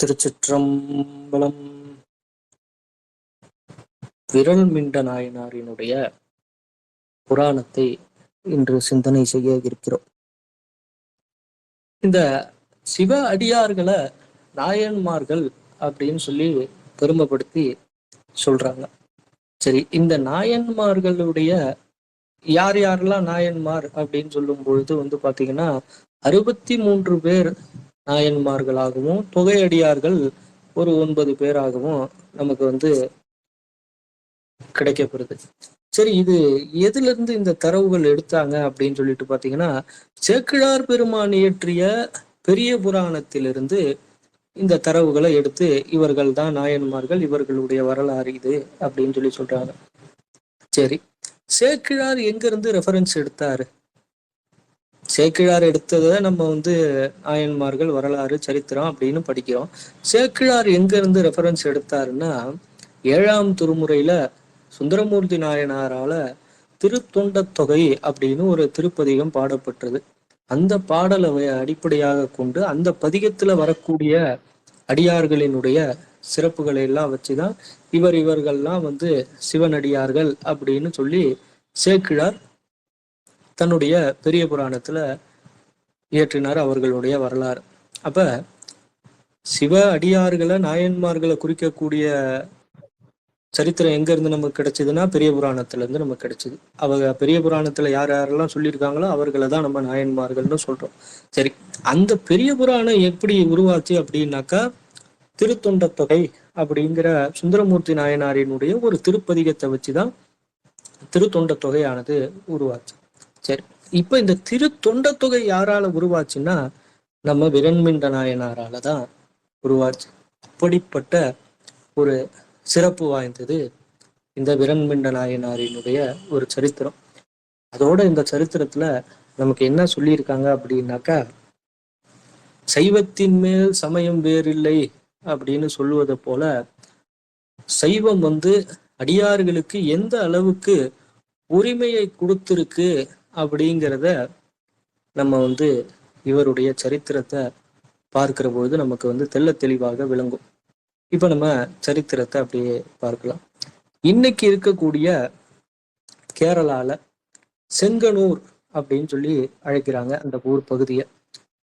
திருச்சிற்றம்பலம். விரல் மிண்ட நாயனாரினுடைய புராணத்தை இன்று சிந்தனை செய்ய இருக்கிறோம். இந்த சிவ அடியார்களை நாயன்மார்கள் அப்படின்னு சொல்லி பெருமைப்படுத்தி சொல்றாங்க. சரி இந்த நாயன்மார்களுடைய யார் யாரெல்லாம் நாயன்மார் அப்படின்னு சொல்லும் பொழுது வந்து பாத்தீங்கன்னா அறுபத்தி மூன்று பேர் நாயன்மார்களாகவும் தொகையடியார்கள் ஒரு ஒன்பது பேராகவும் நமக்கு வந்து கிடைக்கப்படுது. சரி இது எதுல இருந்து இந்த தரவுகள் எடுத்தாங்க அப்படின்னு சொல்லிட்டு பாத்தீங்கன்னா சேக்கிழார் பெருமான் இயற்றிய பெரிய புராணத்திலிருந்து இந்த தரவுகளை எடுத்து இவர்கள் தான் நாயன்மார்கள் இவர்களுடைய வரலாறு இது அப்படின்னு சொல்லி சொல்றாங்க. சரி சேக்கிழார் எங்க இருந்து ரெஃபரன்ஸ் எடுத்தாரு? சேக்கிழார் எடுத்ததை நம்ம வந்து ஆயன்மார்கள் வரலாறு சரித்திரம் அப்படின்னு படிக்கிறோம். சேக்கிழார் எங்க இருந்து ரெஃபரன்ஸ் எடுத்தாருன்னா ஏழாம் திருமுறையில சுந்தரமூர்த்தி நாயனாரால திருத்தொண்ட தொகை அப்படின்னு ஒரு திருப்பதிகம் பாடப்பட்டது. அந்த பாடலை அடிப்படையாக கொண்டு அந்த பதிகத்துல வரக்கூடிய அடியார்களினுடைய சிறப்புகளை எல்லாம் வச்சுதான் இவர் இவர்கள்லாம் வந்து சிவனடியார்கள் அப்படின்னு சொல்லி சேக்கிழார் தன்னுடைய பெரிய புராணத்துல இயற்றினார் அவர்களுடைய வரலாறு. அப்ப சிவ அடியார்களை நாயன்மார்களை குறிக்கக்கூடிய சரித்திரம் எங்க இருந்து நமக்கு கிடைச்சதுன்னா பெரிய புராணத்துல இருந்து நமக்கு கிடைச்சது. அவங்க பெரிய புராணத்துல யார் யாரெல்லாம் சொல்லியிருக்காங்களோ அவர்களை தான் நம்ம நாயன்மார்கள்னு சொல்றோம். சரி அந்த பெரிய புராணம் எப்படி உருவாச்சு அப்படின்னாக்கா திருத்தொண்ட தொகை அப்படிங்கிற சுந்தரமூர்த்தி நாயனாரினுடைய ஒரு திருப்பதிகத்தை வச்சுதான் திருத்தொண்ட தொகையானது உருவாச்சு. சரி. இப்ப இந்த திரு தொண்ட தொகை யாரால உருவாச்சுன்னா நம்ம விரண்மிண்ட நாயனாரால தான் உருவாச்சு. அப்படிப்பட்ட ஒரு சிறப்பு வாய்ந்தது இந்த விரண்மிண்ட நாயனாரினுடைய ஒரு சரித்திரம். அதோட இந்த சரித்திரத்துல நமக்கு என்ன சொல்லியிருக்காங்க அப்படின்னாக்கா சைவத்தின் மேல் சமயம் வேறில்லை அப்படின்னு சொல்லுவதை போல சைவம் வந்து அடியார்களுக்கு எந்த அளவுக்கு உரிமையை கொடுத்திருக்கு அப்படிங்கிறத நம்ம வந்து இவருடைய சரித்திரத்தை பார்க்கிற பொழுது நமக்கு வந்து தெல்ல தெளிவாக விளங்கும். இப்போ நம்ம சரித்திரத்தை அப்படியே பார்க்கலாம். இன்னைக்கு இருக்கக்கூடிய கேரளால செங்கனூர் அப்படின்னு சொல்லி அழைக்கிறாங்க அந்த ஊர் பகுதியை.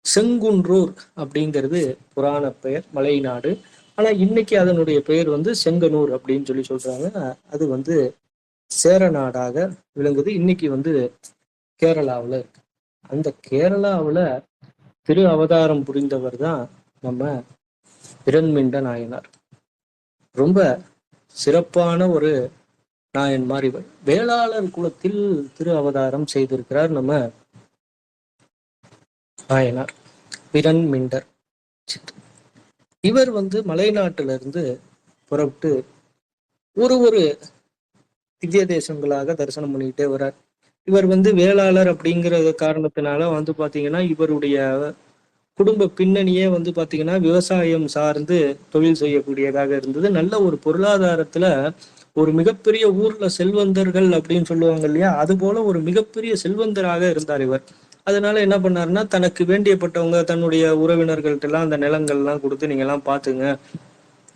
செங்குன்றூர் அப்படிங்கிறது புராண பெயர் மலைநாடு ஆனா இன்னைக்கு அதனுடைய பெயர் வந்து செங்கனூர் அப்படின்னு சொல்லி சொல்றாங்க. அது வந்து சேர நாடாக விளங்குது. இன்னைக்கு வந்து கேரளாவில் இருக்கு. அந்த கேரளாவில் திரு அவதாரம் புரிந்தவர் தான் நம்ம இரண்மிண்ட நாயனார். ரொம்ப சிறப்பான ஒரு நாயன்மார் இவர். வேளாளர் குலத்தில் திரு அவதாரம் செய்திருக்கிறார் நம்ம நாயனார் விரண்மிண்டர் இவர் வந்து மலைநாட்டிலிருந்து புறப்பட்டு ஒரு ஒரு திவ்ய தேசங்களாக தரிசனம் பண்ணிக்கிட்டே வர்றார். இவர் வந்து வேளாளர் அப்படிங்கிற காரணத்தினால வந்து பாத்தீங்கன்னா இவருடைய குடும்ப பின்னணியே வந்து பாத்தீங்கன்னா விவசாயம் சார்ந்து தொழில் செய்யக்கூடியதாக இருந்தது. நல்ல ஒரு பொருளாதாரத்துல ஒரு மிகப்பெரிய ஊர்ல செல்வந்தர்கள் அப்படின்னு சொல்லுவாங்க இல்லையா? அது போல ஒரு மிகப்பெரிய செல்வந்தராக இருந்தார் இவர். அதனால என்ன பண்ணாருன்னா தனக்கு வேண்டியப்பட்டவங்க தன்னுடைய உறவினர்கள்ட்ட எல்லாம் அந்த நிலங்கள்லாம் கொடுத்து நீங்க எல்லாம் பாத்துங்க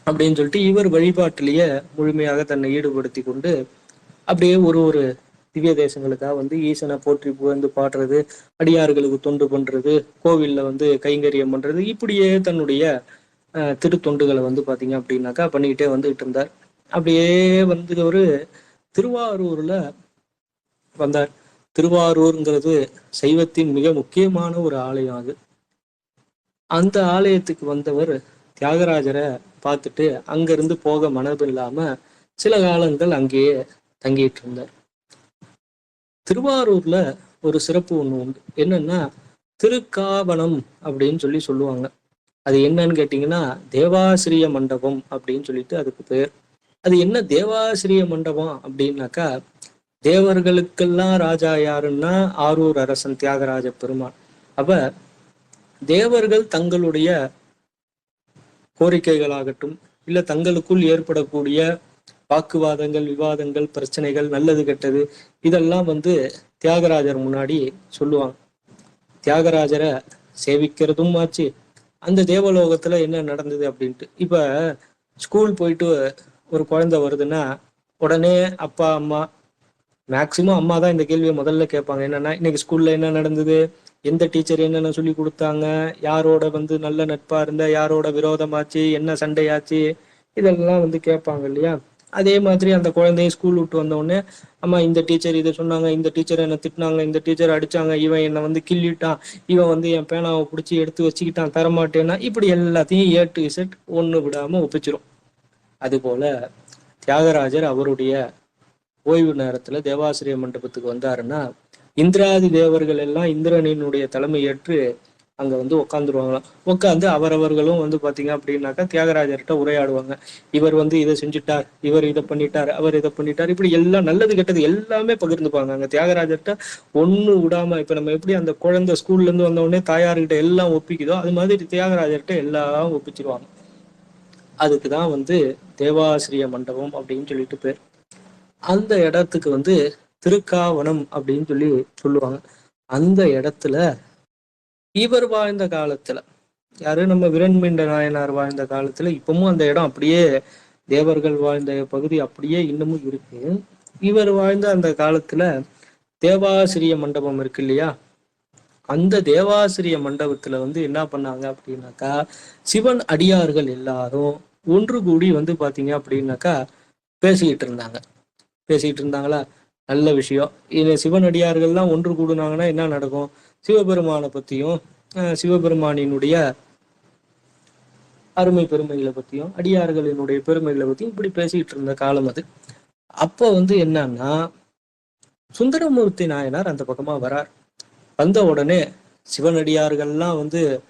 அப்படின்னு சொல்லிட்டு இவர் வழிபாட்டிலேயே முழுமையாக தன்னை ஈடுபடுத்தி கொண்டு அப்படியே ஒரு ஒரு திவ்ய தேசங்களுக்காக வந்து ஈசனை போற்றி புகழ்ந்து பாடுறது அடியார்களுக்கு தொண்டு பண்றது கோவில்ல வந்து கைங்கரியம் பண்றது இப்படியே தன்னுடைய திருத்தொண்டுகளை வந்து பாத்தீங்க அப்படின்னாக்கா பண்ணிக்கிட்டே வந்துகிட்டு இருந்தார். அப்படியே வந்து ஒரு திருவாரூர்ல வந்தார். திருவாரூர்ங்கிறது சைவத்தின் மிக முக்கியமான ஒரு ஆலயம் அது. அந்த ஆலயத்துக்கு வந்தவர் தியாகராஜரை பார்த்துட்டு அங்கிருந்து போக மனது இல்லாம சில காலங்கள் அங்கேயே தங்கிட்டு இருந்தார். திருவாரூர்ல ஒரு சிறப்பு ஒண்ணு உண்டு. என்னன்னா திருக்காவனம் அப்படின்னு சொல்லி சொல்லுவாங்க. அது என்னன்னு கேட்டீங்கன்னா தேவாசிரிய மண்டபம் அப்படின்னு சொல்லிட்டு அதுக்கு பேர். அது என்ன தேவாசிரிய மண்டபம் அப்படின்னாக்கா தேவர்களுக்கெல்லாம் ராஜா யாருன்னா ஆரூர் அரசன் தியாகராஜ பெருமான். அப்ப தேவர்கள் தங்களுடைய கோரிக்கைகளாகட்டும் இல்ல தங்களுக்குள் ஏற்படக்கூடிய வாக்குவாதங்கள் விவாதங்கள் பிரச்சனைகள் நல்லது கெட்டது இதெல்லாம் வந்து தியாகராஜர் முன்னாடி சொல்லுவாங்க. தியாகராஜரை சேவிக்கிறதும் ஆச்சு. அந்த தேவலோகத்துல என்ன நடந்தது அப்படின்ட்டு. இப்ப ஸ்கூல் போயிட்டு ஒரு குழந்தை வருதுன்னா உடனே அப்பா அம்மா மேக்சிமம் அம்மா தான் இந்த கேள்வியை முதல்ல கேட்பாங்க. என்னன்னா இன்னைக்கு ஸ்கூல்ல என்ன நடந்தது? எந்த டீச்சர் என்னென்ன சொல்லி கொடுத்தாங்க? யாரோட வந்து நல்ல நட்பா இருந்த? யாரோட விரோதமாச்சு? என்ன சண்டையாச்சு? இதெல்லாம் வந்து கேட்பாங்க இல்லையா? அதே மாதிரி அந்த குழந்தையும் ஸ்கூல் விட்டு வந்த உடனே அம்மா இந்த டீச்சர் இதை சொன்னாங்க இந்த டீச்சர் என்ன திட்டினாங்க இந்த டீச்சர் அடிச்சாங்க இவன் என்னை வந்து கிள்ளிட்டான் இவன் வந்து என் பேனாவை பிடிச்சி எடுத்து வச்சுக்கிட்டான் தரமாட்டேன்னா இப்படி எல்லாத்தையும் ஏ டு இசட் ஒன்று விடாம ஒப்பிச்சிரும். அதுபோல தியாகராஜர் அவருடைய ஓய்வு நேரத்துல தேவாசிரிய மண்டபத்துக்கு வந்தாருன்னா இந்திராதி தேவர்கள் எல்லாம் இந்திரனினுடைய தலைமை ஏற்று அங்க வந்து உட்காந்துருவாங்களாம் உட்காந்து அவரவர்களும் வந்து பாத்தீங்க அப்படின்னாக்கா தியாகராஜர்கிட்ட உரையாடுவாங்க. இவர் வந்து இதை செஞ்சுட்டார் இவர் இதை பண்ணிட்டார் அவர் இதை பண்ணிட்டார் இப்படி எல்லாம் நல்லது கெட்டது எல்லாமே பகிர்ந்துப்பாங்க. அங்க தியாகராஜர்கிட்ட ஒண்ணு விடாம இப்ப நம்ம எப்படி அந்த குழந்தை ஸ்கூல்ல இருந்து வந்த உடனே தாயார்கிட்ட எல்லாம் ஒப்பிக்குதோ அது மாதிரி தியாகராஜர்கிட்ட எல்லாம் ஒப்பிச்சிருவாங்க. அதுக்கு தான் வந்து தேவாசிரிய மண்டபம் அப்படின்னு சொல்லிட்டு பேர். அந்த இடத்துக்கு வந்து திருக்காவனம் அப்படின்னு சொல்லி சொல்லுவாங்க. அந்த இடத்துல இவர் வாழ்ந்த காலத்துல யாரு? நம்ம விரண்மிண்ட நாயனார் வாழ்ந்த காலத்துல இப்பவும் அந்த இடம் அப்படியே தேவர்கள் வாழ்ந்த பகுதி அப்படியே இன்னமும் இருக்கு. இவர் வாழ்ந்த அந்த காலத்துல தேவாசிரிய மண்டபம் இருக்கு இல்லையா? அந்த தேவாசிரிய மண்டபத்துல வந்து என்ன பண்ணாங்க அப்படின்னாக்கா சிவன் அடியார்கள் எல்லாரும் ஒன்று கூடி வந்து பாத்தீங்க அப்படின்னாக்கா பேசிக்கிட்டு இருந்தாங்க. பேசிக்கிட்டு இருந்தாங்களா? நல்ல விஷயம். இது சிவன் அடியார்கள்லாம் ஒன்று கூடுனாங்கன்னா என்ன நடக்கும்? சிவபெருமானை பத்தியும் அஹ் சிவபெருமானினுடைய அருமை பெருமைகளை பத்தியும் அடியார்களினுடைய பெருமைகளை பற்றியும் இப்படி பேசிக்கிட்டு இருந்த காலம் அது. அப்போ வந்து என்னன்னா சுந்தரமூர்த்தி நாயனார் அந்த பக்கமா வரார். வந்த உடனே சிவனடியார்கள்லாம் வந்து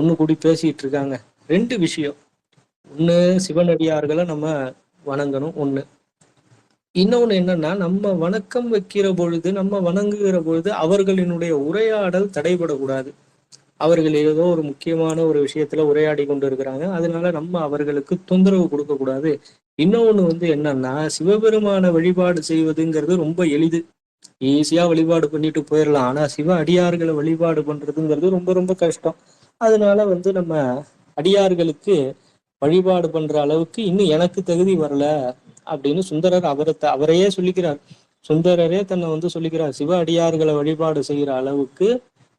ஒண்ணு கூடி பேசிட்டு இருக்காங்க. ரெண்டு விஷயம். ஒன்று சிவனடியார்களை நம்ம வணங்கணும் ஒண்ணு இன்னொன்னு என்னன்னா நம்ம வணக்கம் வைக்கிற பொழுது நம்ம வணங்குகிற பொழுது அவர்களினுடைய உரையாடல் தடைபடக்கூடாது. அவர்கள் ஏதோ ஒரு முக்கியமான ஒரு விஷயத்துல உரையாடி கொண்டு இருக்கிறாங்க அதனால நம்ம அவர்களுக்கு தொந்தரவு கொடுக்க கூடாது இன்னொன்னு வந்து என்னன்னா சிவபெருமான வழிபாடு செய்வதுங்கிறது ரொம்ப எளிது. ஈஸியா வழிபாடு பண்ணிட்டு போயிடலாம் ஆனா சிவ அடியார்களை வழிபாடு பண்றதுங்கிறது ரொம்ப ரொம்ப கஷ்டம். அதனால வந்து நம்ம அடியார்களுக்கு வழிபாடு பண்ற அளவுக்கு இன்னும் எனக்கு தகுதி வரல. அப்படின்னு சுந்தரர் அவரை அவரையே சொல்லிக்கிறார். சுந்தரரே தன்னை வந்து சொல்லிக்கிறார் சிவ அடியார்களை வழிபாடு செய்யற அளவுக்கு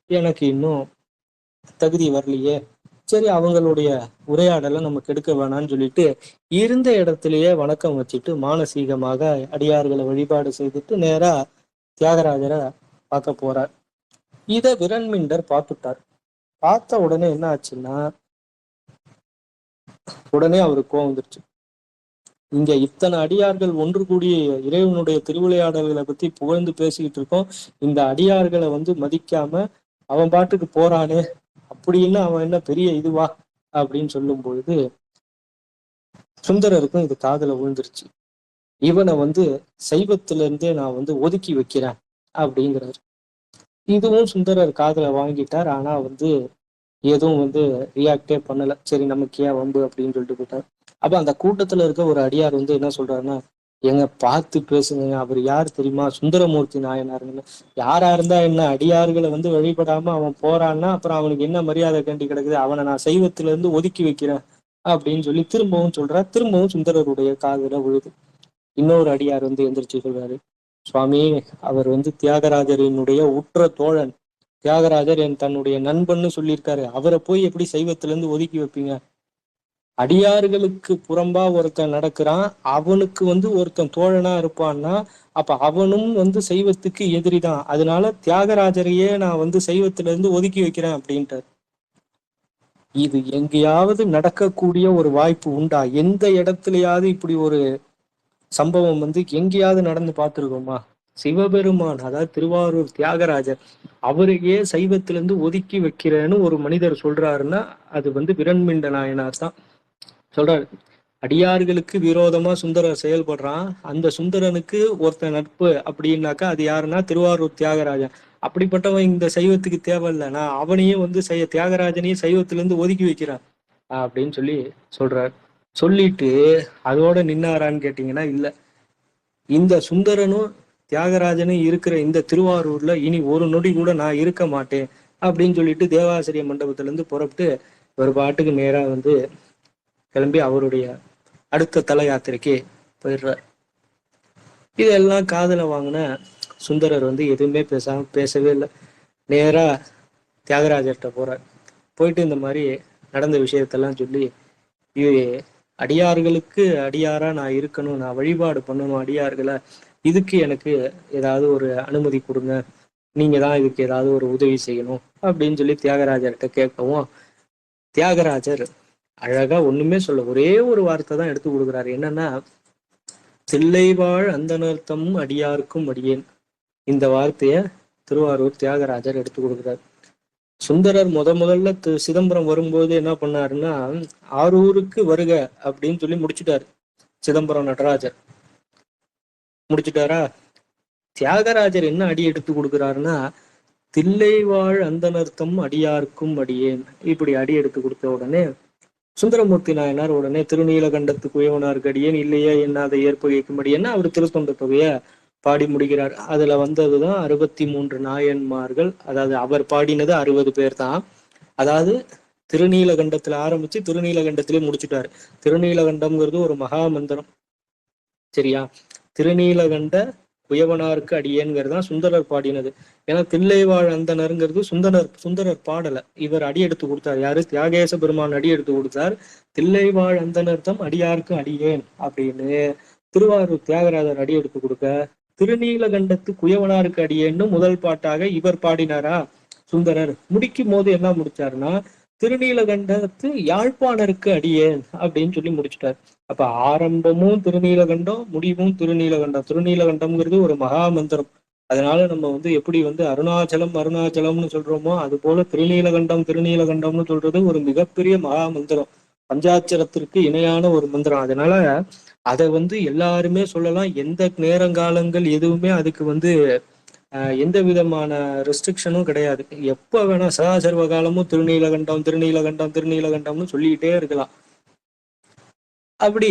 எனக்கு இன்னும் தகுதி வரலையே. சரி அவங்களுடைய உரையாடலை நம்ம கெடுக்க வேணாம்னு சொல்லிட்டு இருந்த இடத்திலேயே வணக்கம் வச்சுட்டு மானசீகமாக அடியார்களை வழிபாடு செய்துட்டு நேரா தியாகராஜரை பார்க்க போறார். இத விரண்மிண்டர் பார்த்துட்டார். பார்த்த உடனே என்ன ஆச்சுன்னா உடனே அவருக்கு கோவம் வந்துருச்சு. இங்க இத்தனை அடியார்கள் ஒன்று கூடி இறைவனுடைய திருவிளையாடல்களை பத்தி புகழ்ந்து பேசிக்கிட்டு இருக்கோம். இந்த அடியார்களை வந்து மதிக்காம அவன் பாட்டுக்கு போறானே அப்படின்னு அவன் என்ன பெரிய இதுவா? அப்படின்னு சொல்லும் பொழுது சுந்தரருக்கும் இது காதுல விழுந்துருச்சு. இவனை வந்து சைவத்துல இருந்தே நான் வந்து ஒதுக்கி வைக்கிறேன் அப்படிங்கிறாரு. இதுவும் சுந்தரர் காதுல வாங்கிட்டார் ஆனா வந்து எதுவும் வந்து ரியாக்டே பண்ணல. சரி நமக்கு ஏன் வம்பு அப்படின்னு சொல்லிட்டு போயிட்டார். அப்ப அந்த கூட்டத்துல இருக்க ஒரு அடியார் வந்து என்ன சொல்றாருன்னா எங்க பார்த்து பேசுங்க அவர் யார் தெரியுமா? சுந்தரமூர்த்தி நாயனாருன்னு யாரா இருந்தா என்ன? அடியார்களை வந்து வழிபடாம அவன் போறான்னா அப்புறம் அவனுக்கு என்ன மரியாதை கண்டி கிடக்குது? அவனை நான் சைவத்துல இருந்து ஒதுக்கி வைக்கிறேன் அப்படின்னு சொல்லி திரும்பவும் சொல்றா திரும்பவும் சுந்தரருடைய காதல விழுது. இன்னொரு அடியார் வந்து எந்திரிச்சு சொல்றாரு சுவாமி அவர் வந்து தியாகராஜரினுடைய உற்ற தோழன். தியாகராஜர் என் தன்னுடைய நண்பன்னு சொல்லியிருக்காரு. அவரை போய் எப்படி சைவத்துல இருந்து ஒதுக்கி வைப்பீங்க? அடியார்களுக்கு புறம்பா ஒருத்தன் நடக்கிறான் அவனுக்கு வந்து ஒருத்தன் தோழனா இருப்பான்னா அப்ப அவனும் வந்து சைவத்துக்கு எதிரிதான். அதனால தியாகராஜரையே நான் வந்து சைவத்துல இருந்து ஒதுக்கி வைக்கிறேன் அப்படின்ட்டார். இது எங்கேயாவது நடக்கக்கூடிய ஒரு வாய்ப்பு உண்டா? எந்த இடத்துலயாவது இப்படி ஒரு சம்பவம் வந்து எங்கேயாவது நடந்து பார்த்திருக்கோமா? சிவபெருமான் அதாவது திருவாரூர் தியாகராஜர் அவரையே சைவத்திலிருந்து ஒதுக்கி வைக்கிறேன்னு ஒரு மனிதர் சொல்றாருன்னா அது வந்து விரண்மிண்ட நாயனார் தான். சொல்றாரு. அடியார்களுக்கு விரோதமா சுந்தரர் செயல்படுறான். அந்த சுந்தரனுக்கு ஒருத்தன் நட்பு அப்படின்னாக்கா அது யாருன்னா திருவாரூர் தியாகராஜன். அப்படிப்பட்டவன் இந்த சைவத்துக்கு தேவையில்ல நான் அவனையும் வந்து சைவ தியாகராஜனையும் சைவத்துல இருந்து ஒதுக்கி வைக்கிறான். அப்படின்னு சொல்லி சொல்றார். சொல்லிட்டு அதோட நின்னாரான்னு கேட்டீங்கன்னா இல்ல. இந்த சுந்தரனும் தியாகராஜனும் இருக்கிற இந்த திருவாரூர்ல இனி ஒரு நொடி கூட நான் இருக்க மாட்டேன். அப்படின்னு சொல்லிட்டு தேவாசிரிய மண்டபத்துல இருந்து புறப்பட்டு ஒரு பாட்டுக்கு நேரா வந்து கிளம்பி அவருடைய அடுத்த தல யாத்திரைக்கு போயிடுறார். இதெல்லாம் காதல வாங்கின சுந்தரர் வந்து எதுவுமே பேசாம பேசவே இல்லை. நேரா தியாகராஜர்கிட்ட போறார். போயிட்டு இந்த மாதிரி நடந்த விஷயத்தெல்லாம் சொல்லி இது அடியார்களுக்கு அடியாரா நான் இருக்கணும் நான் வழிபாடு பண்ணணும் அடியார்களை? இதுக்கு எனக்கு ஏதாவது ஒரு அனுமதி கொடுங்க. நீங்க தான் இதுக்கு ஏதாவது ஒரு உதவி செய்யணும். அப்படின்னு சொல்லி தியாகராஜர்கிட்ட கேட்கவும் தியாகராஜர் அழகா ஒண்ணுமே சொல்ல ஒரே ஒரு வார்த்தை தான் எடுத்து கொடுக்குறாரு. என்னன்னா தில்லைவாழ் அந்தனர்த்தம் அடியாருக்கும் அடியேன். இந்த வார்த்தைய திருவாரூர் தியாகராஜர் எடுத்து கொடுக்குறார். சுந்தரர் முத முதல்ல சிதம்பரம் வரும்போது என்ன பண்ணாருன்னா ஆரூருக்கு வருக அப்படின்னு சொல்லி முடிச்சுட்டாரு சிதம்பரம் நடராஜர். முடிச்சுட்டாரா? தியாகராஜர் என்ன அடி எடுத்து கொடுக்குறாருன்னா தில்லைவாழ் அந்தனர்த்தம் அடியாருக்கும் அடியேன். இப்படி அடி எடுத்து கொடுத்த உடனே சுந்தரமூர்த்தி நாயனார் உடனே திருநீலகண்டத்து குயவனாருக்கு இல்லையே என்ன அதை ஏற்பகைக்கும் அவர் திருத்தொண்ட தொகையை பாடி முடிக்கிறார் அதுல வந்ததுதான் அறுபத்தி மூன்று நாயன்மார்கள் அதாவது அவர் பாடினது அறுபது பேர் தான். அதாவது திருநீலகண்டத்துல ஆரம்பிச்சு திருநீலகண்டத்திலே முடிச்சுட்டாரு. திருநீலகண்டம்ங்கிறது ஒரு மகா மந்திரம். சரியா? திருநீலகண்ட உயவனாருக்கு அடியேங்கிறது தான் சுந்தரர் பாடினது. ஏன்னா தில்லைவாழ் அந்தனருங்கிறது சுந்தரர் சுந்தரர் பாடல. இவர் அடி எடுத்து கொடுத்தார். யாரு? தியாகேச பெருமான் அடி எடுத்து கொடுத்தார். தில்லைவாழ் அந்தனர்த்தம் அடியாருக்கு அடியேன் அப்படின்னு திருவாரூர் தியாகராஜர் அடி எடுத்து கொடுக்க திருநீலகண்டத்து குயவனாருக்கு அடியேன்னு முதல் பாட்டாக இவர் பாடினாரா? சுந்தரர். முடிக்கும் போது என்ன முடிச்சாருன்னா திருநீலகண்டத்து யாழ்ப்பாணருக்கு அடியேன் அப்படின்னு சொல்லி முடிச்சிட்டார். அப்ப ஆரம்பமும் திருநீலகண்டம் முடிவும் திருநீலகண்டம். திருநீலகண்டம்ங்கிறது ஒரு மகா மந்திரம் அதனால நம்ம வந்து எப்படி வந்து அருணாச்சலம் அருணாச்சலம்னு சொல்றோமோ அது போல திருநீலகண்டம் திருநீலகண்டம்னு சொல்றது ஒரு மிகப்பெரிய மகா மந்திரம் பஞ்சாட்சரத்திற்கு இணையான ஒரு மந்திரம். அதனால அதை வந்து எல்லாருமே சொல்லலாம். எந்த நேரங்காலங்கள் எதுவுமே அதுக்கு வந்து எந்த விதமான ரெஸ்ட்ரிக்ஷனும் கிடையாது. எப்போ வேணா சதாசர்வ காலமும் திருநீலகண்டம் திருநீலகண்டம் திருநீலகண்டம்னு சொல்லிக்கிட்டே இருக்கலாம். அப்படி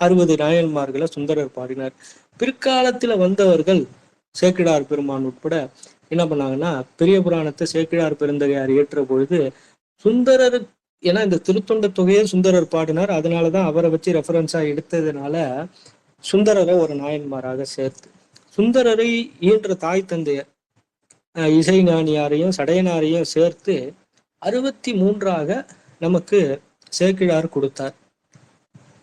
அறுபது நாயன்மார்களை சுந்தரர் பாடினார். பிற்காலத்துல வந்தவர்கள் சேக்கிடார் பெருமான் உட்பட என்ன பண்ணாங்கன்னா பெரிய புராணத்தை சேக்கிடார் பெருந்தகையார் ஏற்ற பொழுது சுந்தரர் ஏன்னா இந்த திருத்தொண்ட தொகையை சுந்தரர் பாடினார். அதனாலதான் அவரை வச்சு ரெஃபரன்ஸா எடுத்ததுனால சுந்தரரை ஒரு நாயன்மாராக சேர்த்து சுந்தரரை ஈன்ற தாய் தந்தையர் இசை ஞானியாரையும் சடையனாரையும் சேர்த்து அறுபத்தி மூன்றாக நமக்கு சேக்கிழார் கொடுத்தார்.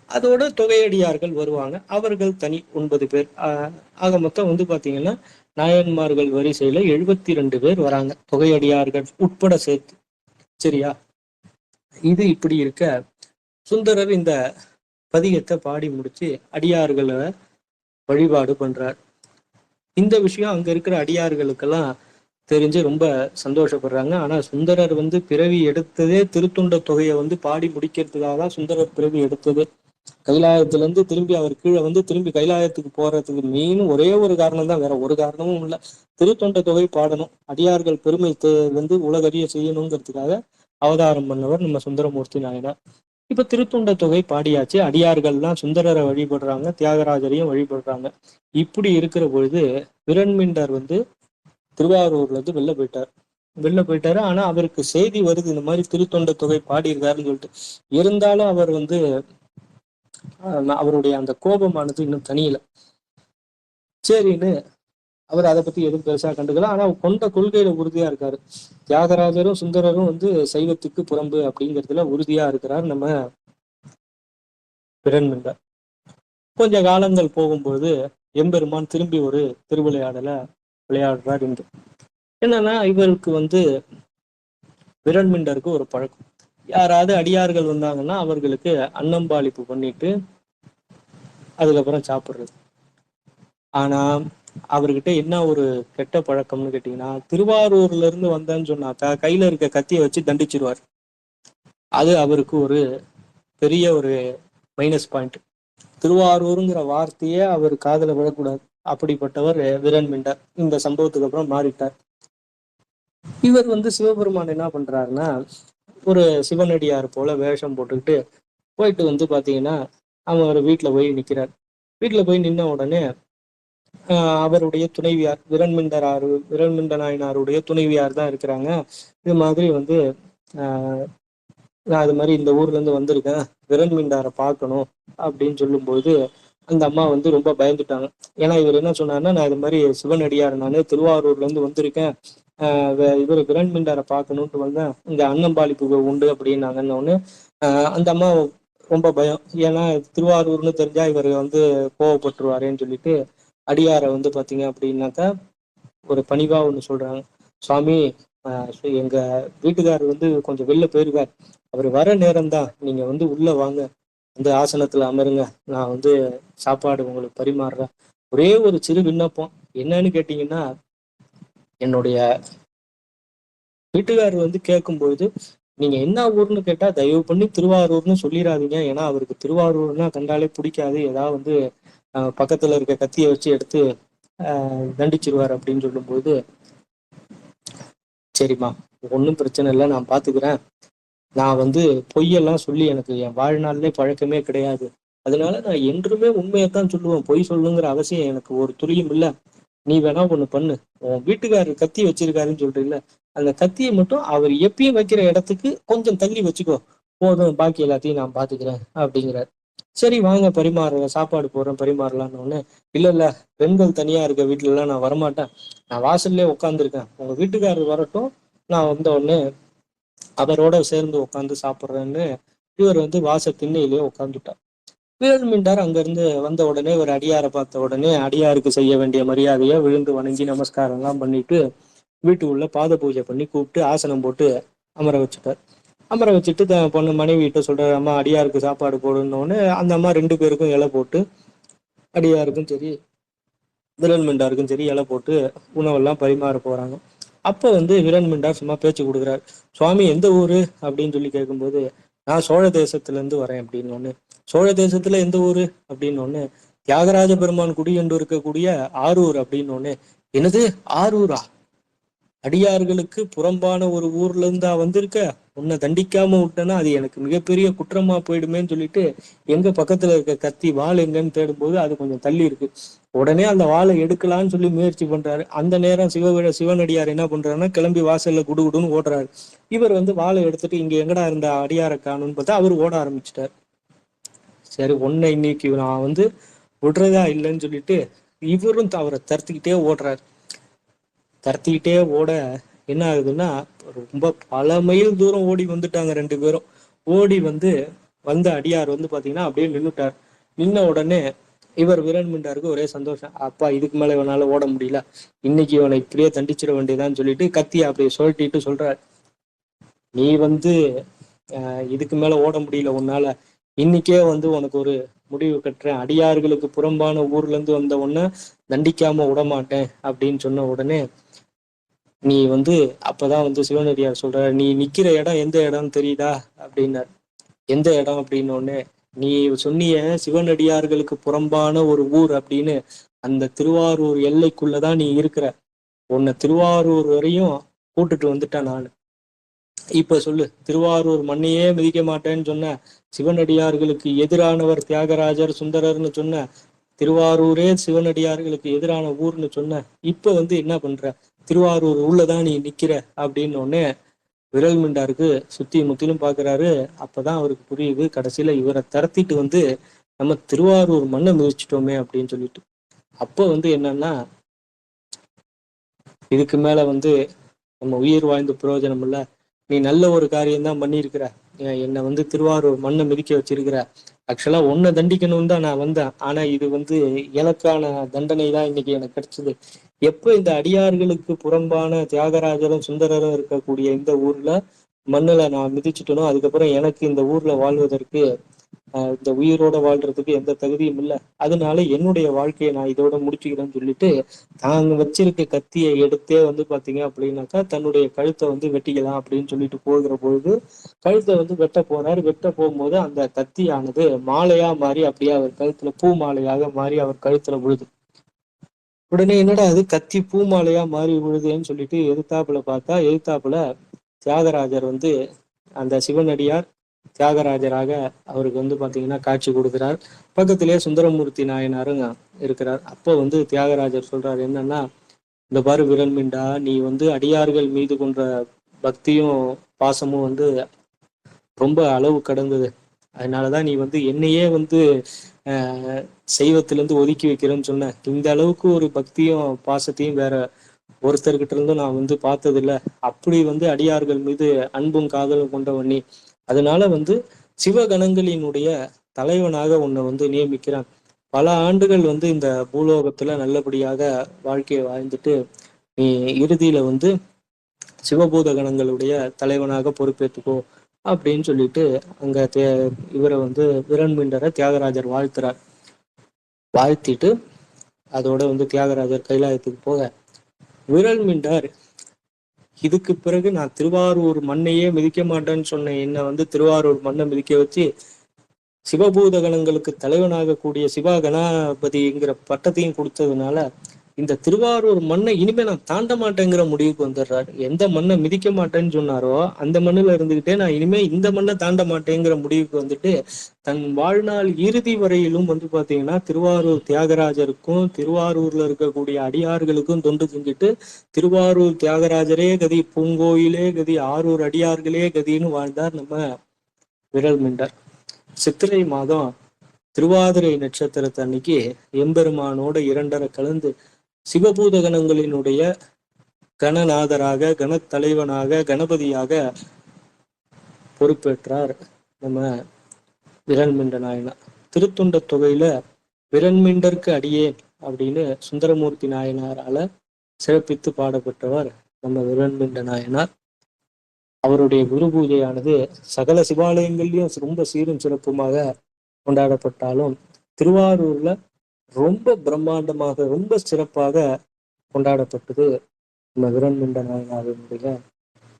அதோட தொகையடியார்கள் வருவாங்க. அவர்கள் தனி ஒன்பது பேர். ஆக மொத்தம் வந்து பார்த்தீங்கன்னா நாயன்மார்கள் வரிசையில எழுபத்தி ரெண்டு பேர் வராங்க. தொகையடியார்கள் உட்பட சேர்த்து. சரியா? இது இப்படி இருக்க சுந்தரர் இந்த பதிகத்தை பாடி முடிச்சு அடியார்களை வழிபாடு பண்றார். இந்த விஷயம் அங்க இருக்கிற அடியார்களுக்கெல்லாம் தெரிஞ்சு ரொம்ப சந்தோஷப்படுறாங்க. ஆனா சுந்தரர் வந்து பிறவி எடுத்ததே திருத்துண்ட தொகையை வந்து பாடி முடிக்கிறதுக்காக தான் சுந்தரர் பிறவி எடுத்தது. கைலாயத்துல இருந்து திரும்பி அவர் கீழே வந்து திரும்பி கைலாயத்துக்கு போறதுக்கு மெயின் ஒரே ஒரு காரணம் தான் வேற ஒரு காரணமும் இல்லை. திருத்தொண்ட தொகை பாடணும். அடியார்கள் பெருமை வந்து உலகறிய செய்யணுங்கிறதுக்காக அவதாரம் பண்ணவர் நம்ம சுந்தரமூர்த்தி நாயனார். இப்ப திருத்தொண்ட தொகை பாடியாச்சு. அடியார்கள்லாம் சுந்தரரை வழிபடுறாங்க தியாகராஜரையும் வழிபடுறாங்க. இப்படி இருக்கிற பொழுது விரண்மிண்டர் வந்து திருவாரூர்ல இருந்து வெளில போயிட்டார். வெளில போயிட்டாரு. ஆனா அவருக்கு செய்தி வருது இந்த மாதிரி திருத்தொண்ட தொகை பாடியிருக்காருன்னு சொல்லிட்டு. இருந்தாலும் அவர் வந்து அவருடைய அந்த கோபமானது இன்னும் தனியல. சரின்னு அவர் அதை பத்தி எதுவும் பெருசா கண்டுக்கல. ஆனா கொண்ட கொள்கையில உறுதியா இருக்காரு. தியாகராஜரும் சுந்தரரும் வந்து சைவத்துக்கு புறம்பு அப்படிங்கிறதுல உறுதியா இருக்கிறார் நம்ம பிறன்மிண்டார் கொஞ்ச காலங்கள் போகும்போது எம்பெருமான் திரும்பி ஒரு திருவிளையாடல விளையாடுறார் என்று என்னன்னா இவருக்கு வந்து விரண்மிண்டருக்கு ஒரு பழக்கம். யாராவது அடியார்கள் வந்தாங்கன்னா அவர்களுக்கு அன்னம்பாளிப்பு பண்ணிட்டு அதுக்கப்புறம் சாப்பிடுறது. ஆனா அவர்கிட்ட என்ன ஒரு கெட்ட பழக்கம்னு கேட்டீங்கன்னா திருவாரூர்ல இருந்து வந்தேன்னு சொன்னாக்கா கையில இருக்க கத்தியை வச்சு தண்டிச்சிருவார். அது அவருக்கு ஒரு பெரிய ஒரு மைனஸ் பாயிண்ட் திருவாரூருங்கிற வார்த்தையே அவர் காதல விழக்கூடாது. அப்படிப்பட்டவர் வீரன் மிண்டார் இந்த சம்பவத்துக்கு அப்புறம் மாறிட்டார். இவர் வந்து சிவபெருமான் என்ன பண்றாருன்னா ஒரு சிவனடியார் போல வேஷம் போட்டுக்கிட்டு போயிட்டு வந்து பாத்தீங்கன்னா அவன் ஒரு வீட்டுல போய் நிற்கிறார் வீட்டுல போய் நின்ன உடனே ஆஹ் அவருடைய துணைவியார் விரண்மிண்டரார் ஆறு விரண்மிண்ட நாயனாருடைய துணைவியார் தான் இருக்கிறாங்க. இது மாதிரி வந்து ஆஹ் நான் அது மாதிரி இந்த ஊர்ல இருந்து வந்திருக்கேன். விரண்மிண்டாரை பார்க்கணும் அப்படின்னு சொல்லும்போது அந்த அம்மா வந்து ரொம்ப பயந்துட்டாங்க. ஏன்னா இவர் என்ன சொன்னாருன்னா நான் இது மாதிரி சிவனடியார் நான் திருவாரூர்ல இருந்து வந்திருக்கேன் இவர் இவர் விரண்மிண்டாரை பார்க்கணுன்ட்டு வந்தேன். இங்க அன்னம்பாளிப்பு உண்டு அப்படின்னாங்கன்னு அந்த அம்மா ரொம்ப பயம். ஏன்னா திருவாரூர்னு தெரிஞ்சா இவர் வந்து கோவப்பட்டுருவாரேன்னு சொல்லிட்டு அடியாரை வந்து பாத்தீங்க அப்படின்னாக்கா ஒரு பணிவா ஒன்று சொல்றாங்க. சுவாமி எங்க வீட்டுக்காரர் வந்து கொஞ்சம் வெளில போயிருக்கார். அவர் வர நேரம் தான் நீங்க வந்து உள்ள வாங்க. வந்து ஆசனத்துல அமருங்க. நான் வந்து சாப்பாடு உங்களுக்கு பரிமாறுறேன். ஒரே ஒரு சிறு விண்ணப்பம். என்னன்னு கேட்டீங்கன்னா என்னுடைய வீட்டுக்காரர் வந்து கேட்கும்பொழுது நீங்க என்ன ஊர்னு கேட்டா தயவு பண்ணி திருவாரூர்னு சொல்லிடாதீங்க ஏன்னா அவருக்கு திருவாரூர்னா கண்டாலே பிடிக்காது. ஏதாவது வந்து பக்கத்துல இருக்க கத்தியை வச்சு எடுத்து தண்டிச்சிருவார் அப்படின்னு சொல்லும்போது சரிம்மா ஒன்றும் பிரச்சனை இல்லை. நான் பார்த்துக்கிறேன் நான் வந்து பொய்யெல்லாம் சொல்லி எனக்கு என் வாழ்நாள்லே பழக்கமே கிடையாது. அதனால நான் என்றுமே உண்மையைத்தான் சொல்லுவேன். பொய் சொல்லுங்கிற அவசியம் எனக்கு ஒரு துளியும் இல்லை. நீ வேணா ஒன்று பண்ணு. உன் வீட்டுக்காரர் கத்தி வச்சிருக்காருன்னு சொல்றீங்கள அந்த கத்தியை மட்டும் அவர் எப்பயும் வைக்கிற இடத்துக்கு கொஞ்சம் தள்ளி வச்சுக்கோ. போதும் பாக்கி எல்லாத்தையும் நான் பாத்துக்கிறேன் அப்படிங்கிறார். சரி வாங்க பரிமாறுற சாப்பாடு போடுறேன் பரிமாறலான்னு ஒன்று இல்லை இல்லை பெண்கள் தனியாக இருக்க வீட்டிலலாம் நான் வரமாட்டேன். நான் வாசல்லே உட்காந்துருக்கேன் உங்கள் வீட்டுக்காரர் வரட்டும். நான் வந்த உடனே அவரோட சேர்ந்து உட்காந்து சாப்பிட்றேன்னு இவர் வந்து வாச திண்ணையிலேயே உட்காந்துட்டார் வீரன் மீண்டார். அங்கிருந்து வந்த உடனே ஒரு அடியாரை பார்த்த உடனே அடியாருக்கு செய்ய வேண்டிய மரியாதையை விழுந்து வணங்கி நமஸ்காரம் எல்லாம் பண்ணிட்டு வீட்டு உள்ள பாத பூஜை பண்ணி கூப்பிட்டு ஆசனம் போட்டு அமர வச்சுட்டார். அமர வச்சுட்டு பொண்ணு மனைவிட்ட சொல்ற அம்மா அடியாருக்கு சாப்பாடு போடணும்னு அந்த அம்மா ரெண்டு பேருக்கும் இலை போட்டு அடியாருக்கும் சரி விரல் மீண்டாருக்கும் சரி இலை போட்டு உணவெல்லாம் பரிமாற போறாங்க. அப்போ வந்து விரன் மிண்டா சும்மா பேச்சு கொடுக்குறாரு. சுவாமி எந்த ஊர்? அப்படின்னு சொல்லி கேட்கும்போது நான் சோழ தேசத்துலேருந்து வரேன் அப்படின்னு ஒன்று சோழ தேசத்தில் எந்த ஊர்? அப்படின்னு ஒன்று தியாகராஜ பெருமான் குடி என்று இருக்கக்கூடிய ஆரூர் அப்படின்னு ஒன்று என்னது? ஆரூரா? அடியார்களுக்கு புறம்பான ஒரு ஊர்ல இருந்தா வந்திருக்க? உன்னை தண்டிக்காம விட்டேன்னா அது எனக்கு மிகப்பெரிய குற்றமா போயிடுமேன்னு சொல்லிட்டு எங்க பக்கத்துல இருக்க கத்தி வாள் எங்கன்னு தேடும்போது அது கொஞ்சம் தள்ளி இருக்கு. உடனே அந்த வாழை எடுக்கலாம்னு சொல்லி முயற்சி பண்றாரு. அந்த நேரம் சிவ சிவனடியார் என்ன பண்றாருன்னா கிளம்பி வாசல்ல குடுகுடுன்னு ஓடுறாரு. இவர் வந்து வாழை எடுத்துட்டு இங்க எங்கடா இருந்த அடியார காணும்னு பார்த்தா அவர் ஓட ஆரம்பிச்சிட்டார். சரி ஒன்னை இன்னைக்கு நான் வந்து விடுறதா இல்லைன்னு சொல்லிட்டு இவரும் அவரை தருத்திக்கிட்டே ஓடுறாரு. தரத்திக்கிட்டே ஓட என்ன ஆகுதுன்னா ரொம்ப பல மைல் தூரம் ஓடி வந்துட்டாங்க ரெண்டு பேரும். ஓடி வந்து வந்த அடியார் வந்து பாத்தீங்கன்னா அப்படியே நின்றுட்டார் நின்ன உடனே இவர் வீரன் மிண்டாருக்கு ஒரே சந்தோஷம். அப்பா இதுக்கு மேல இவனால ஓட முடியல. இன்னைக்கு இவனை இப்படியே தண்டிச்சிட வேண்டியதான்னு சொல்லிட்டு கத்தி அப்படியே சொல்லிட்டு சொல்றாரு. நீ வந்து இதுக்கு மேல ஓட முடியல உன்னால. இன்னைக்கே வந்து உனக்கு ஒரு முடிவு கட்டுறேன். அடியார்களுக்கு புறம்பான ஊர்ல இருந்து வந்த உடனே தண்டிக்காம விடமாட்டேன் அப்படின்னு சொன்ன உடனே நீ வந்து அப்பதான் வந்து சிவனடியார் சொல்ற நீ நிக்கிற இடம் எந்த இடம்னு தெரியுதா? அப்படின்னார். எந்த இடம்? அப்படின்னு நீ சொன்னிய சிவனடியார்களுக்கு புறம்பான ஒரு ஊர் அப்படின்னு அந்த திருவாரூர் எல்லைக்குள்ளதான் நீ இருக்கிற. உன்னை திருவாரூர் வரையும் கூட்டுட்டு வந்துட்டேன் நான். இப்ப சொல்லு திருவாரூர் மண்ணையே மிதிக்க மாட்டேன்னு சொன்ன சிவனடியார்களுக்கு எதிரானவர் தியாகராஜர் சுந்தரர்னு சொன்ன திருவாரூரே சிவனடியார்களுக்கு எதிரான ஊர்னு சொன்ன இப்ப வந்து என்ன பண்ற? திருவாரூர் உள்ளதான் நீ நிக்கிற அப்படின்னு ஒன்னே விரல் மிண்டாருக்கு சுத்தி முத்திலும் பாக்குறாரு. அப்பதான் அவருக்கு புரியுது கடைசியில இவரை தரத்திட்டு வந்து நம்ம திருவாரூர் மண்ணை மிதிச்சிட்டோமே அப்படின்னு சொல்லிட்டு. அப்ப வந்து என்னன்னா இதுக்கு மேல வந்து நம்ம உயிர் வாழ்ந்த பிரயோஜனம் இல்ல. நீ நல்ல ஒரு காரியம்தான் பண்ணியிருக்கிற. என்னை வந்து திருவாரூர் மண்ணை மிதிக்க வச்சிருக்கிற. ஆக்சுவலா உன்னை தண்டிக்கணும்னு தான் நான் வந்தேன். ஆனா இது வந்து எனக்கான தண்டனை தான் இன்னைக்கு எனக்கு கிடைச்சது. எப்ப இந்த அடியார்களுக்கு புறம்பான தியாகராஜரும் சுந்தரரும் இருக்கக்கூடிய இந்த ஊர்ல மண்ணுல நான் மிதிச்சுட்டனோ அதுக்கப்புறம் எனக்கு இந்த ஊர்ல வாழ்வதற்கு இந்த உயிரோட வாழ்றதுக்கு எந்த தகுதியும் இல்லை. அதனால என்னுடைய வாழ்க்கையை நான் இதோட முடிச்சுக்கிறேன்னு சொல்லிட்டு தாங்க வச்சிருக்க கத்தியை எடுத்தே வந்து பாத்தீங்க அப்படின்னாக்கா தன்னுடைய கழுத்தை வந்து வெட்டிக்கலாம் அப்படின்னு சொல்லிட்டு போகிற பொழுது கழுத்தை வந்து வெட்ட போறாரு. வெட்ட போகும்போது அந்த கத்தியானது மாலையா மாறி அப்படியே அவர் கழுத்துல பூ மாலையாக மாறி அவர் கழுத்துல விழுது. உடனே என்னடா அது கத்தி பூ மாலையா மாறி விழுதுன்னு சொல்லிட்டு எதிர்த்தாப்புல பார்த்தா எதிர்த்தாப்புல தியாகராஜர் வந்து அந்த சிவனடியார் தியாகராஜராக அவருக்கு வந்து பார்த்தீங்கன்னா காட்சி கொடுக்கிறார். பக்கத்திலே சுந்தரமூர்த்தி நாயனாரும் இருக்கிறார். அப்போ வந்து தியாகராஜர் சொல்றாரு என்னன்னா இந்த பாரு விரல் நீ வந்து அடியார்கள் மீது கொன்ற பக்தியும் பாசமும் வந்து ரொம்ப அளவு கடந்தது. அதனாலதான் நீ வந்து என்னையே வந்து ஆஹ் ஒதுக்கி வைக்கிறேன்னு சொன்ன. இந்த அளவுக்கு ஒரு பக்தியும் பாசத்தையும் வேற ஒருத்தர்கிட்ட இருந்தும் நான் வந்து பார்த்ததில்ல. அப்படி வந்து அடியார்கள் மீது அன்பும் காதலும் கொண்டவன் நீ. அதனால வந்து சிவகணங்களினுடைய தலைவனாக உன்னை வந்து நியமிக்கிறான். பல ஆண்டுகள் வந்து இந்த பூலோகத்துல நல்லபடியாக வாழ்க்கையை வாழ்ந்துட்டு நீ இறுதியில வந்து சிவபூத கணங்களுடைய தலைவனாக பொறுப்பேற்றுக்கோ அப்படின்னு சொல்லிட்டு அங்க தே இவரை வந்து விரண்மீண்டரை தியாகராஜர் வாழ்த்துறார். வாழ்த்திட்டு அதோட வந்து தியாகராஜர் கைலாயத்துக்கு போக விரல் மின்றார் இதுக்கு பிறகு நான் திருவாரூர் மண்ணையே மிதிக்க மாட்டேன்னு சொன்ன என்னை வந்து திருவாரூர் மண்ணை மிதிக்க வச்சு சிவபூத கணங்களுக்கு தலைவனாக கூடிய சிவா கணாபதிங்கிற பட்டத்தையும் கொடுத்ததுனால இந்த திருவாரூர் மண்ணை இனிமே நான் தாண்ட மாட்டேங்கிற முடிவுக்கு வந்துடுறாரு. எந்த மண்ணை மிதிக்க மாட்டேன்னு சொன்னாரோ அந்த மண்ணுல இருந்துகிட்டே நான் இனிமே இந்த மண்ணை தாண்ட மாட்டேங்கிற முடிவுக்கு வந்துட்டு தன் வாழ்நாள் இறுதி வரையிலும் வந்து பாத்தீங்கன்னா திருவாரூர் தியாகராஜருக்கும் திருவாரூர்ல இருக்கக்கூடிய அடியார்களுக்கும் தொண்டு செஞ்சுட்டு திருவாரூர் தியாகராஜரே கதி பூங்கோயிலே கதி ஆரூர் அடியார்களே கதின்னு வாழ்ந்தார் நம்ம விரல் மிண்டர். சித்திரை மாதம் திருவாதிரை நட்சத்திரத்தன்னைக்கு எம்பெருமானோட இரண்டரை கலந்து சிவபூத கணங்களினுடைய கணநாதராக கணத்தலைவனாக கணபதியாக பொறுப்பேற்றார் நம்ம விரண்மிண்ட நாயனார் திருத்தொண்ட தொகையில விரண்மிண்டர்க்கு அடியேன் அப்படின்னு சுந்தரமூர்த்தி நாயனாரால சிறப்பித்து பாடப்பட்டவர் நம்ம விரண்மிண்ட நாயனார் அவருடைய குரு பூஜையானது சகல சிவாலயங்கள்லயும் ரொம்ப சீரும் சிறப்புமாக கொண்டாடப்பட்டாலும் திருவாரூர்ல ரொம்ப பிரம்மாண்டமாக ரொம்ப சிறப்பாக கொண்டாடப்பட்டது நம்ம விரண்மிண்ட நாயனாருடைய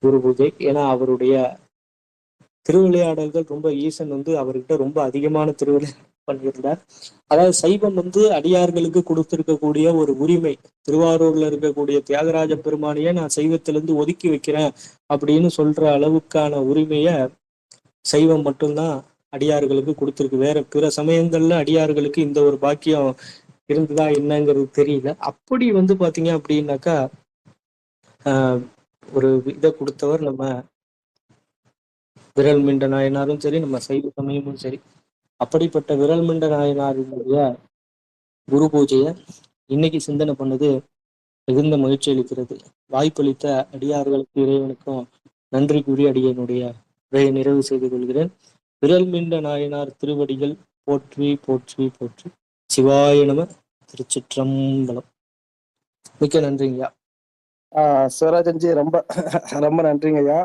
குரு பூஜை. ஏன்னா அவருடைய திருவிளையாடல்கள் ரொம்ப ஈசன் வந்து அவர்கிட்ட ரொம்ப அதிகமான திருவிளையாடல் பண்ணியிருந்தார். அதாவது சைவம் வந்து அடியார்களுக்கு கொடுத்திருக்கக்கூடிய ஒரு உரிமை. திருவாரூர்ல இருக்கக்கூடிய தியாகராஜ பெருமானையே நான் சைவத்திலிருந்து ஒதுக்கி வைக்கிறேன் அப்படின்னு சொல்ற அளவுக்கான உரிமைய சைவம் மட்டும்தான் அடியார்களுக்கு கொடுத்துருக்கு. வேற பிற சமயங்கள்ல அடியார்களுக்கு இந்த ஒரு பாக்கியம் இருந்ததா என்னங்கிறது தெரியல. அப்படி வந்து பாத்தீங்க அப்படின்னாக்கா ஆஹ் ஒரு இதை கொடுத்தவர் நம்ம விரல் மிண்ட நாயனாரும் சரி நம்ம சைவ சமயமும் சரி. அப்படிப்பட்ட விரல் மிண்ட நாயனாரினுடைய குரு பூஜையை இன்னைக்கு சிந்தனை பண்ணது மிகுந்த மகிழ்ச்சி அளிக்கிறது. வாய்ப்பளித்த அடியார்களுக்கு இறைவனுக்கும் நன்றி கூறி அடியனுடைய உரையை நிறைவு செய்து கொள்கிறேன். விரல் மிண்ட நாயனார் திருவடிகள் போற்றி போற்றி போற்றி. சிவாய நம திருச்சிற்றம்பலம். மிக்க நன்றிங்கய்யா. ஆஹ் சிவராஜன்ஜி ரொம்ப ரொம்ப நன்றிங்க ஐயா